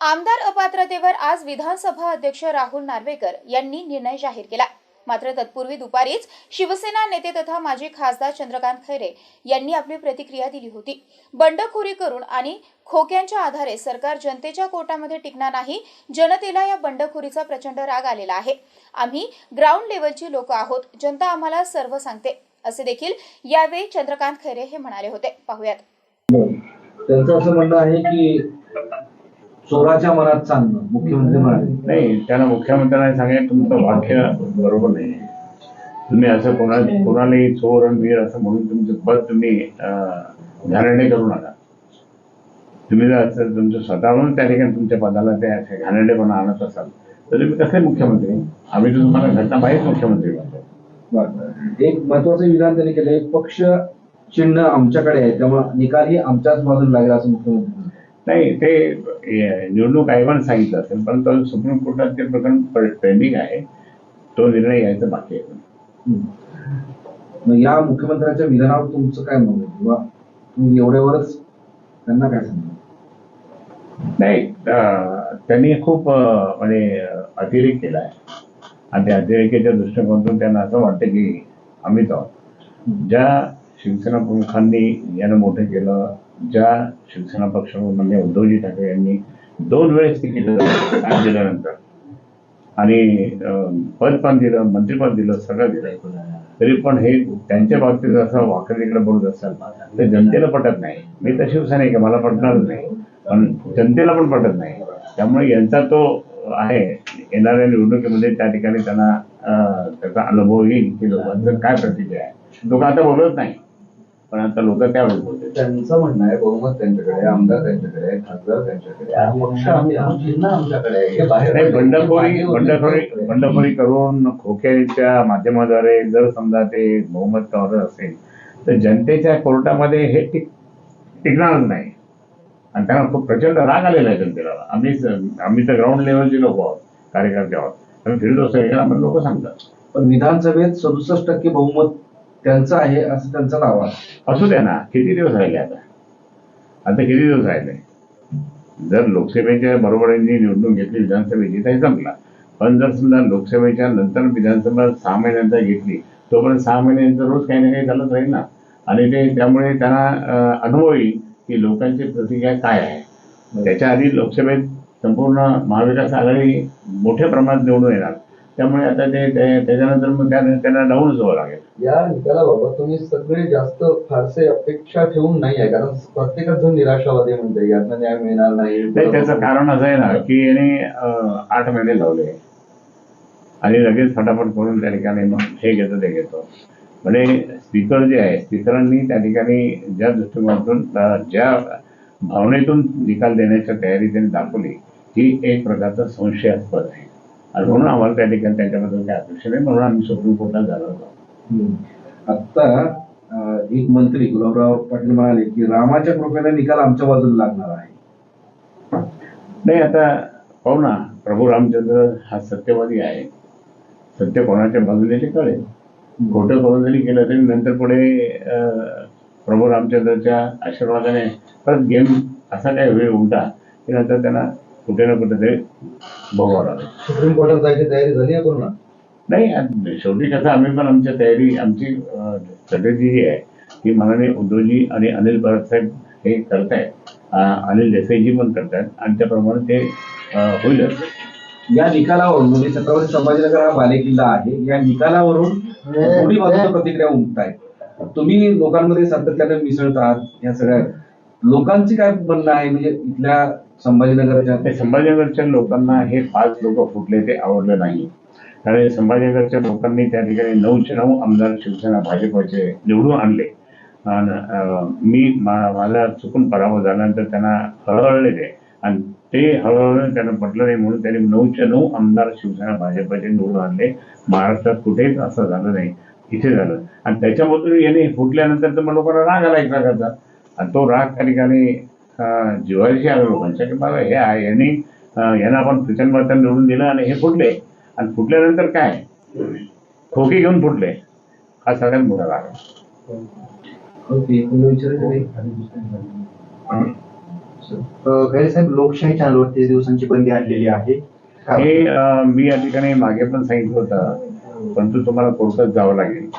आमदार अपात्रतेवर आज विधानसभा अध्यक्ष राहुल नार्वेकर यांनी निर्णय जाहीर केला. मात्र तत्पूर्वी दुपारीच शिवसेना नेते तथा माजी खासदार चंद्रकांत खैरे यांनी आपली प्रतिक्रिया दिली होती. बंडखोरी करून आणि खोक्यांच्या आधारे सरकार जनतेच्या कोर्टामध्ये टिकणार नाही जनतेला या बंडखोरीचा प्रचंड राग आलेला आहे. आम्ही ग्राउंड लेवलची लोक आहोत जनता आम्हाला सर्व सांगते असे देखील यावेळी चंद्रकांत खैरे हे म्हणाले होते. पाहुयात. हो. त्यांचं असं म्हणणं आहे की चोराच्या मनात चालणं मुख्यमंत्री म्हणाले. नाही त्यांना मुख्यमंत्र्यांना सांगेल तुमचं वाक्य बरोबर नाही. तुम्ही असं कोणा कोणालाही चोर आणि वीर असं म्हणून तुमचं पद तुम्ही घाणेरडे करू नका. तुम्ही जर असं तुमचं स्वतःहून त्या ठिकाणी तुमच्या पदाला ते असे घाणेरडेपणा आणत असाल तर तुम्ही कसे मुख्यमंत्री? आम्ही तर तुम्हाला घटना माहीत मुख्यमंत्री बनतो बरं. एक महत्वाचं विधान त्यांनी केलं एक पक्ष चिन्ह आमच्याकडे आहे त्यामुळे निकाल ही आमच्याच बाजूला लागेल असं मुख्यमंत्री. नाही ते निवडणूक आयोगाने सांगितलं असेल परंतु सुप्रीम कोर्टात ते प्रकरण पेंडिंग आहे तो निर्णय घ्यायचा बाकी आहे. या मुख्यमंत्र्यांच्या विधानावर तुमचं काय म्हणणं? किंवा तुम्ही एवढ्यावरच त्यांना काय सांगणार? नाही त्यांनी खूप म्हणजे अतिरेक केला आहे. आणि त्या अतिरेकाच्या दृष्टिकोनातून त्यांना असं वाटतं की आम्हीच आहोत ज्या शिवसेना प्रमुखांनी यानं मोठं केलं ज्या शिवसेना पक्षप्रमुखांनी उद्धवजी ठाकरे यांनी दोन वेळेस तिकीट दिलं दिल्यानंतर. आणि पद पण दिलं मंत्रिपद दिलं सगळं दिलं. तरी पण हे त्यांच्या बाबतीत असं वाकडे इकडे बोलत असाल ते जनतेला पटत नाही. मी तर शिवसेना आहे मला पटणारच नाही. पण जनतेला पण पटत नाही. त्यामुळे यांचा तो आहे. येणाऱ्या निवडणुकीमध्ये त्या ठिकाणी त्यांना त्याचा अनुभव येईल की लोकांचं काय प्रतिक्रिया आहे. लोक आता बोलत नाही. पण आता लोक त्यावेळेस बोलतात त्यांचं म्हणणं आहे बहुमत त्यांच्याकडे आमदार त्यांच्याकडे खासदार त्यांच्याकडे हे बंडखोरी बंडखोरी बंडखोरी करून खोक्याच्या माध्यमाद्वारे जर समजा ते बहुमत कव्हर असेल तर जनतेच्या कोर्टामध्ये हे टिक टिकणारच नाही. आणि त्यांना खूप प्रचंड राग आलेला आहे जनतेला. आम्ही आम्ही तर ग्राउंड लेवलचे लोक आहोत कार्यकर्ते आहोत. आम्ही फिरत असतो लोक सांगतात. पण विधानसभेत सदुसष्ट टक्के बहुमत त्यांचं आहे असं त्यांचा दावा आहे. असू द्या ना किती दिवस राहिले आता? आता किती दिवस राहिले? जर लोकसभेच्या बरोबरीने निवडणूक घेतली विधानसभेची तर हे संपला. पण जर समजा लोकसभेच्या नंतर विधानसभा सहा महिन्यांचा घेतली तोपर्यंत सहा महिन्यांचं रोज काही ना काही चालत राहील ना. आणि ते त्यामुळे त्यांना अं, अनुभव येईल की लोकांची प्रतिक्रिया काय आहे. त्याच्या आधी लोकसभेत संपूर्ण महाविकास आघाडी मोठ्या प्रमाणात निवडून येणार. त्यामुळे आता ते ते- त्याच्यानंतर मग त्यांना डाऊनच व्हावं लागेल. या निकालाबाबत तुम्ही सगळे जास्त फारसे अपेक्षा ठेवून नाही आहे कारण प्रत्येकच जण निराशावादी म्हणते यातनं न्याय मिळणार नाही नाही त्याचं कारण असं आहे ना की याने आठ महिने लावले. आणि लगेच फटाफट करून त्या ठिकाणी मग हे घेतो ते घेतो. म्हणजे स्पीकर जे आहे स्पीकरांनी त्या ठिकाणी ज्या दृष्टिकोनातून ज्या भावनेतून निकाल देण्याची तयारी त्यांनी दाखवली ही एक प्रकारचा संशयास्पद आहे. आणि म्हणून आम्हाला त्या ठिकाणी त्यांच्याबद्दल काही अपेक्षा नाही म्हणून आम्ही सुप्रीम कोर्टात झालो होतो. हम्म. आता अं, एक मंत्री गुलाबराव पाटील म्हणाले की रामाच्या कृपेने निकाल आमच्या बाजूला लागणार आहे. नाही आता पाहू ना प्रभू रामचंद्र हा सत्यवादी आहे. सत्य कोणाच्या बाजूने ते कळेल. खोटं करून जरी केलं तरी नंतर पुढे प्रभू रामचंद्रच्या आशीर्वादाने परत गेम असा काय वेळ उलटा की नंतर त्यांना कुठे ना कुठे तरी भोगावं लागेल. सुप्रीम कोर्टात जायची तयारी झाली आहे पूर्ण? नाही आणि शेवटी कसं आम्ही पण आमच्या तयारी आमची स्ट्रॅटेजी जी आहे. ती माननीय उद्धवजी आणि अनिल परब साहेब हे करतायत. अं, अनिल देसाईजी पण करतायत. आणि त्याप्रमाणे ते अं, होईलच या निकालावरून म्हणजे छत्रपती संभाजीनगर हा बालेकिल्ला आहे. या निकालावरून दोन्ही बाजूच्या प्रतिक्रिया उमटतायत. तुम्ही लोकांमध्ये सातत्याने मिसळत आहात या सगळ्या लोकांची काय म्हणणं आहे? म्हणजे इथल्या संभाजीनगरच्या संभाजीनगरच्या लोकांना हे पाच लोक फुटले ते आवडलं नाही. कारण संभाजीनगरच्या लोकांनी त्या ठिकाणी नऊशे नऊ आमदार शिवसेना भाजपचे निवडून आणले. मी मला चुकून पराभव झाल्यानंतर त्यांना हळहळले ते. आणि ते हळहळून त्यांना पटलं नाही म्हणून त्यांनी नऊचे नऊ आमदार शिवसेना भाजपचे निवडून आणले. महाराष्ट्रात कुठेच असं झालं नाही. इथे झालं. आणि त्याच्यामधून याने फुटल्यानंतर तर मग लोकांना राग आला एक प्रकारचा आणि तो राग त्या ठिकाणी अं, जिव्हाळ्याशी आला लोकांच्या की मला हे आहे. यांनी यांना आपण प्रचंड मतांनी निवडून दिलं आणि हे फुटले. आणि फुटल्यानंतर काय? खोके घेऊन फुटले. हा सगळ्यात मोठा राग खैरे साहेब लोकशाही चॅनलवर तीस दिवसांची बंदी आणलेली आहे. हे मी या ठिकाणी मागे पण सांगितलं होतं. परंतु तुम्हाला कोर्टात जावं लागेल.